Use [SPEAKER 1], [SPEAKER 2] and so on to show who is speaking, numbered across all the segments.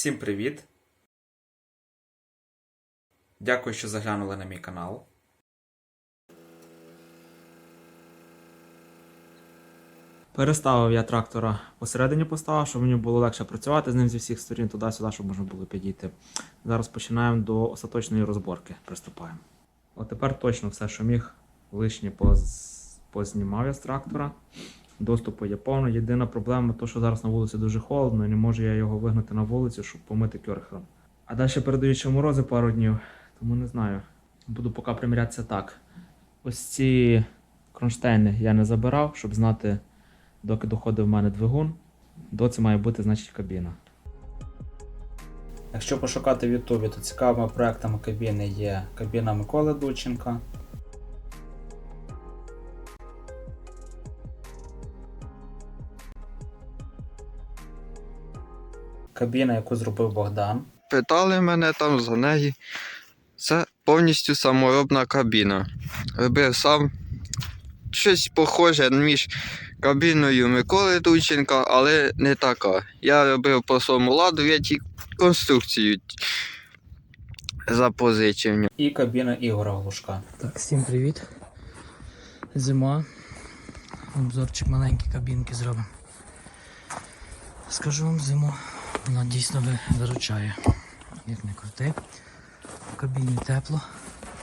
[SPEAKER 1] Всім привіт! Дякую, що заглянули на мій канал. Переставив я трактора посередині поставив, щоб мені було легше працювати з ним зі всіх сторін туди-сюди, щоб можна було підійти. Зараз починаємо до остаточної розборки. Приступаємо. От тепер точно все, що міг, лишнє поз... познімав я з трактора. Доступу є повно. Єдина проблема, то, що зараз на вулиці дуже холодно, і не можу я його вигнати на вулицю, щоб помити кьорхером. А далі передають ще морози пару днів, тому не знаю. Буду поки примірятися так. Ось ці кронштейни я не забирав, щоб знати, доки доходив в мене двигун. До це має бути, значить, кабіна. Якщо пошукати в Ютубі, то цікавими проектами кабіни є кабіна Миколи Дученка. Кабіна, яку зробив Богдан.
[SPEAKER 2] Питали мене там за неї. Це повністю саморобна кабіна. Робив сам щось похоже між кабіною Миколи Дученка, але не така. Я робив по своєму ладу, я ті конструкцію запозичив.
[SPEAKER 1] І кабіна Ігора Глушка.
[SPEAKER 3] Так, всім привіт. Зима. Обзорчик маленький кабінки зробимо. Скажу вам зиму, вона дійсно виручає. Як не крути. В кабіні тепло.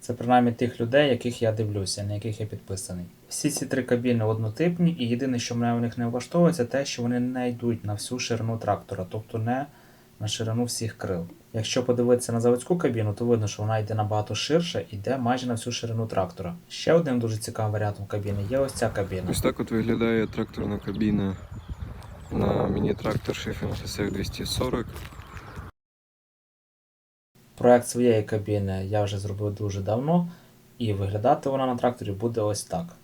[SPEAKER 1] Це принаймні тих людей, яких я дивлюся, на яких я підписаний. Всі ці три кабіни однотипні, і єдине, що мене у них не влаштовує, це те, що вони не йдуть на всю ширину трактора, тобто не на ширину всіх крил. Якщо подивитися на заводську кабіну, то видно, що вона йде набагато ширше і йде майже на всю ширину трактора. Ще одним дуже цікавим варіантом кабіни є ось ця кабіна.
[SPEAKER 4] Ось так от виглядає тракторна кабіна на міні-трактор Sheffield SR 240.
[SPEAKER 1] Проект своєї кабіни я вже зробив дуже давно, і виглядати вона на тракторі буде ось так.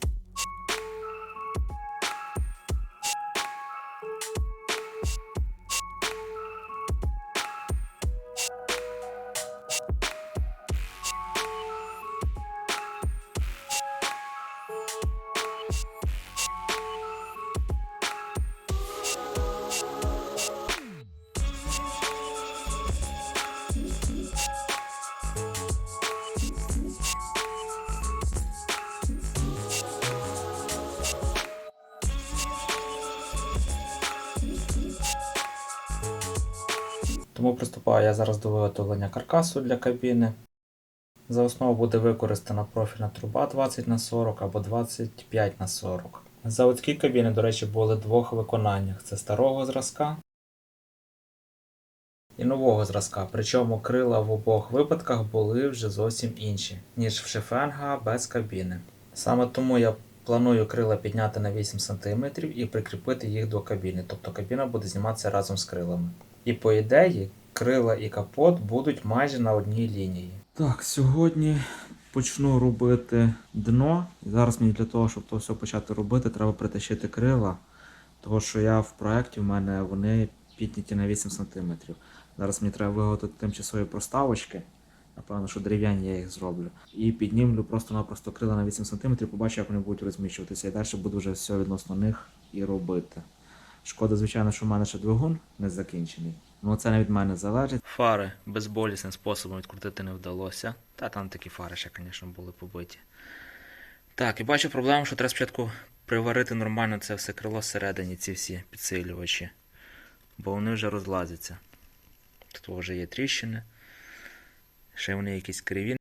[SPEAKER 1] Тому приступаю я зараз до виготовлення каркасу для кабіни. За основу буде використана профільна труба 20 на 40 або 25 на 40. Заводські кабіни, до речі, були в двох виконаннях: це старого зразка і нового зразка. Причому крила в обох випадках були вже зовсім інші, ніж в шефенга без кабіни. Саме тому я планую крила підняти на 8 см і прикріпити їх до кабіни, тобто кабіна буде зніматися разом з крилами. І по ідеї, крила і капот будуть майже на одній лінії. Так, сьогодні почну робити дно. І зараз мені для того, щоб то все почати робити, треба притащити крила. Того, що я в проєкті, в мене вони підняті на 8 см. Зараз мені треба виготовити тимчасові проставочки. Напевно, що дерев'яні я їх зроблю. І піднімлю просто-напросто крила на 8 см, побачу, як вони будуть розміщуватися. І далі буду вже все відносно них і робити. Шкода, звичайно, що в мене ще двигун не закінчений. Ну це не від мене залежить. Фари безболісним способом відкрутити не вдалося. Та там такі фари ще, звісно, були побиті. Так, і бачу проблему, що треба спочатку приварити нормально це все крило всередині, ці всі підсилювачі. Бо вони вже розлазяться. Тут вже є тріщини. Ще вони якісь криві.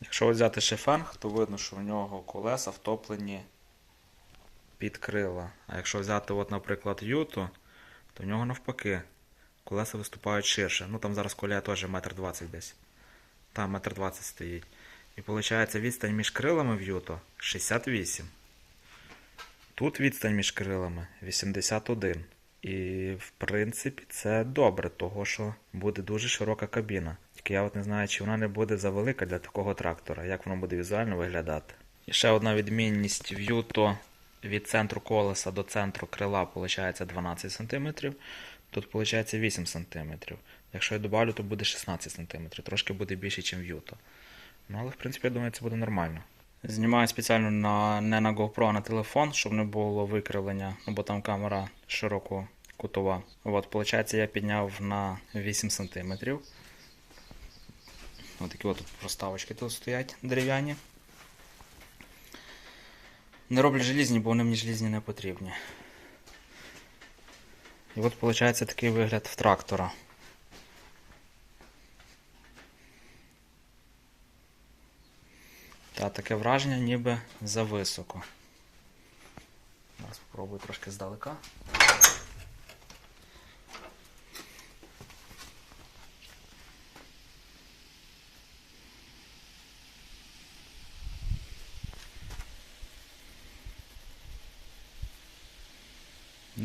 [SPEAKER 1] Якщо взяти шифенг, то видно, що в нього колеса втоплені під крила. А якщо взяти, от, наприклад, юту, то в нього навпаки. Колеса виступають ширше. Ну там зараз колія теж метр двадцять десь. Там метр двадцять стоїть. І виходить відстань між крилами в юту 68. Тут відстань між крилами 81. І в принципі це добре, того що буде дуже широка кабіна. Тільки я от не знаю, чи вона не буде завелика для такого трактора, як воно буде візуально виглядати. І ще одна відмінність в Юто від центру колеса до центру крила виходить 12 см. Тут виходить 8 см. Якщо я добавлю, то буде 16 см. Трошки буде більше, ніж в Юто. Ну, але в принципі, я думаю, це буде нормально. Знімаю спеціально на, не на GoPro, а на телефон, щоб не було викривлення, ну, бо там камера широкого кутова. От, виходить, я підняв на 8 см. Ось такі от проставочки тут стоять дерев'яні. Не роблю желізні, бо вони мені желізні не потрібні. І от виходить такий вигляд в трактора. Та таке враження ніби зависоко. Зараз спробую трошки здалека.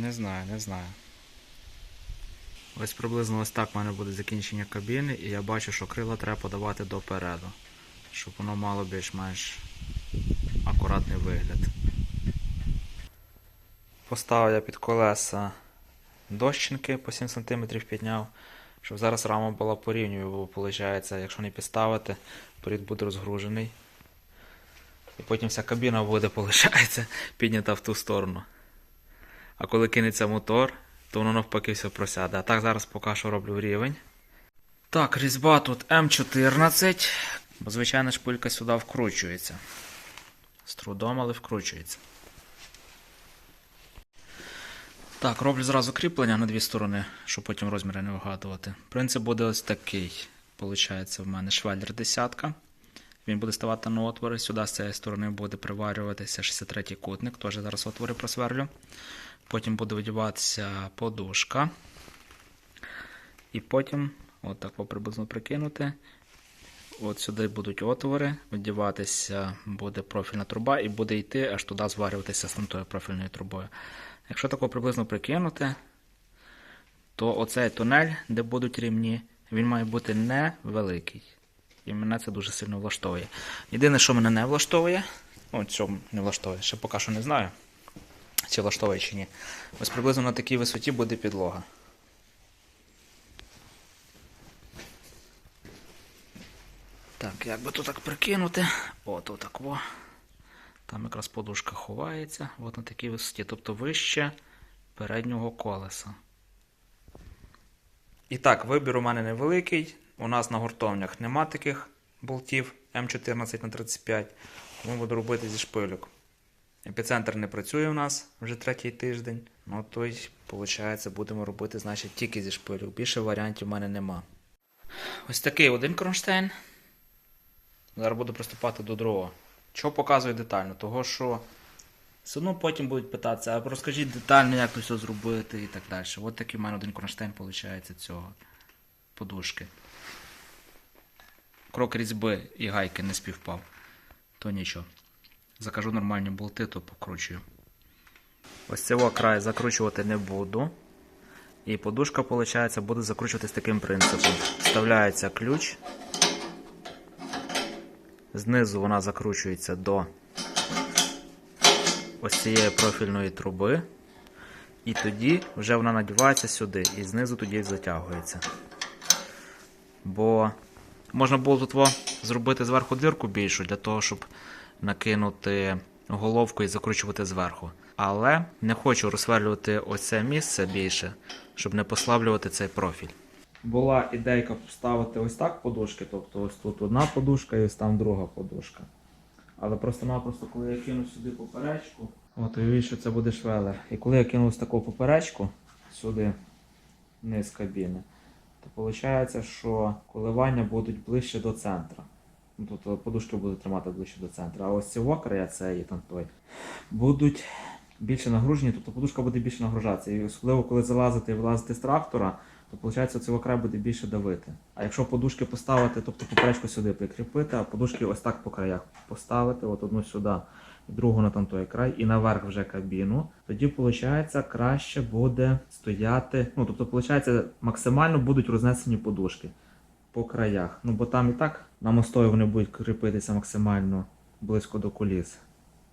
[SPEAKER 1] Не знаю, не знаю. Ось приблизно ось так в мене буде закінчення кабіни, і я бачу, що крила треба подавати допереду, щоб воно мало більш-менш акуратний вигляд. Поставив я під колеса дощинки по 7 см підняв, щоб зараз рама була порівнюю, бо виходить, якщо не підставити, порід буде розгружений. І потім вся кабіна буде, виходить, піднята в ту сторону. А коли кинеться мотор, то воно навпаки все просяде. А так зараз поки що роблю рівень. Так, різьба тут М14, бо звичайна шпилька сюди вкручується. З трудом, але вкручується. Так, роблю зразу кріплення на дві сторони, щоб потім розміри не вигадувати. Принцип буде ось такий. Получається, в мене швеллер десятка. Він буде ставати на отвори. Сюди з цієї сторони буде приварюватися 63-й кутник, теж зараз отвори просверлю. Потім буде видіватися подушка. І потім, от приблизно прикинути. От сюди будуть отвори, видіватися буде профільна труба і буде йти аж туди зварюватися з тою профільною трубою. Якщо тако приблизно прикинути, то оцей тунель, де будуть рівні, він має бути невеликий. І мене це дуже сильно влаштовує. Єдине, що мене не влаштовує, ну, цьому не влаштовує, ще поки що не знаю, чи влаштовує чи ні. Ось приблизно на такій висоті буде підлога. Так, як би то так прикинути. От отак во. Там якраз подушка ховається, от на такій висоті, тобто вище переднього колеса. І так, вибір у мене невеликий. У нас на гуртовнях нема таких болтів М14 на 35. Тому буду робити зі шпильок. Епіцентр не працює у нас вже третій тиждень. Ну то й, виходить, будемо робити, значить, тільки зі шпильок. Більше варіантів у мене нема. Ось такий один кронштейн. Зараз буду приступати до другого. Чого показую детально? Того, що все одно потім будуть питатися, а розкажіть детально, як це все зробити і так далі. От такий в мене один кронштейн виходить цього подушки. Крок різьби і гайки не співпав. То нічого. Закажу нормальні болти, то покручую. Ось цього край закручувати не буду. І подушка, виходить, буде закручуватись таким принципом. Вставляється ключ. Знизу вона закручується до ось цієї профільної труби. І тоді вже вона надівається сюди, і знизу тоді затягується. Бо можна було тут зробити зверху дирку більшу, для того, щоб накинути головку і закручувати зверху. Але не хочу розсверлювати оце місце більше, щоб не послаблювати цей профіль. Була ідейка поставити ось так подушки, тобто ось тут одна подушка і ось там друга подушка. Але просто-напросто, коли я кину сюди поперечку, от уявіть, що це буде швелер. І коли я кину ось таку поперечку сюди, вниз кабіни, то виходить, що коливання будуть ближче до центра. Ну, Тобто подушки будуть тримати ближче до центру. А ось ці края, це і там той, будуть більше нагружені, тобто подушка буде більше нагружатися. І особливо, коли залазити і вилазити з трактора, то виходить, цього краю буде більше давити. А якщо подушки поставити, тобто поперечку сюди прикріпити, а подушки ось так по краях поставити, от одну сюди, другу на там той край, і наверх вже кабіну, тоді виходить, краще буде стояти. Ну, тобто, виходить, максимально будуть рознесені подушки по краях. Ну, бо там і так на мостові вони будуть кріпитися максимально близько до коліс.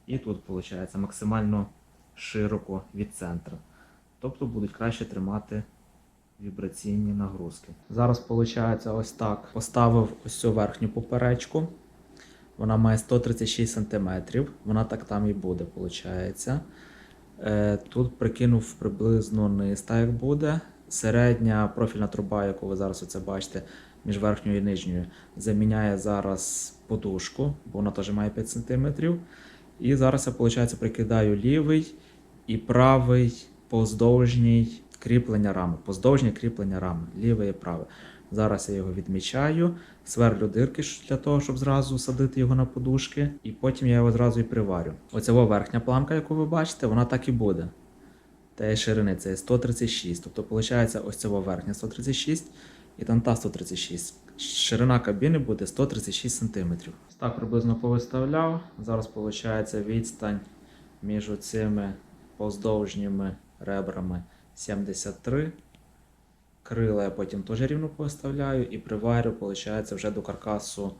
[SPEAKER 1] І тут, виходить, максимально широко від центру. Тобто будуть краще тримати вібраційні нагрузки. Зараз, виходить, ось так. Поставив ось цю верхню поперечку. Вона має 136 см. Вона так там і буде, виходить. Е, Тут прикинув приблизно низ, так як буде. Середня профільна труба, яку ви зараз оце бачите, між верхньою і нижньою, заміняє зараз подушку, бо вона теж має 5 см. І зараз я, виходить, прикидаю лівий і правий поздовжній кріплення рами. Поздовжнє кріплення рами, ліве і праве. Зараз я його відмічаю, сверлю дирки для того, щоб зразу садити його на подушки, і потім я його зразу і приварю. Оця верхня планка, яку ви бачите, вона так і буде. Та ширини це є 136. Тобто, виходить, ось ця верхня 136 і там та 136. Ширина кабіни буде 136 см. Так приблизно повиставляв. Зараз виходить відстань між цими поздовжніми ребрами 73. Крила я потім теж рівно поставляю і приварю, виходить, вже до каркасу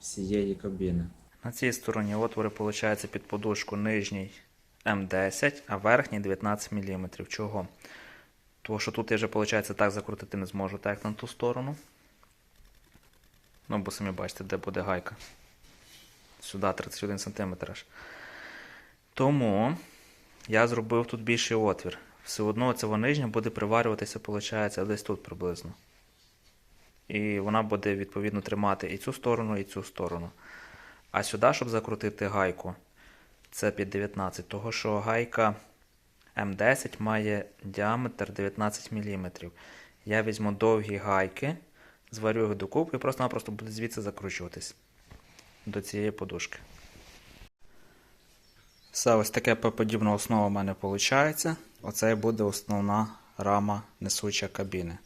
[SPEAKER 1] всієї кабіни. На цій стороні отвори, виходить, під подушку нижній М10, а верхній 19 мм. Чого? Тому що тут я вже, виходить, так закрутити не зможу, так як на ту сторону. Ну, бо самі бачите, де буде гайка. Сюди 31 см. Тому я зробив тут більший отвір. Все одно ця нижня буде приварюватися, виходить, десь тут приблизно. І вона буде відповідно тримати і цю сторону, і цю сторону. А сюди, щоб закрутити гайку, це під 19, того що гайка М10 має діаметр 19 мм. Я візьму довгі гайки, зварю їх докупи і просто-напросто буде звідси закручуватись до цієї подушки. Все, ось таке подібна основа в мене виходить. Оце і буде основна рама несуча кабіни.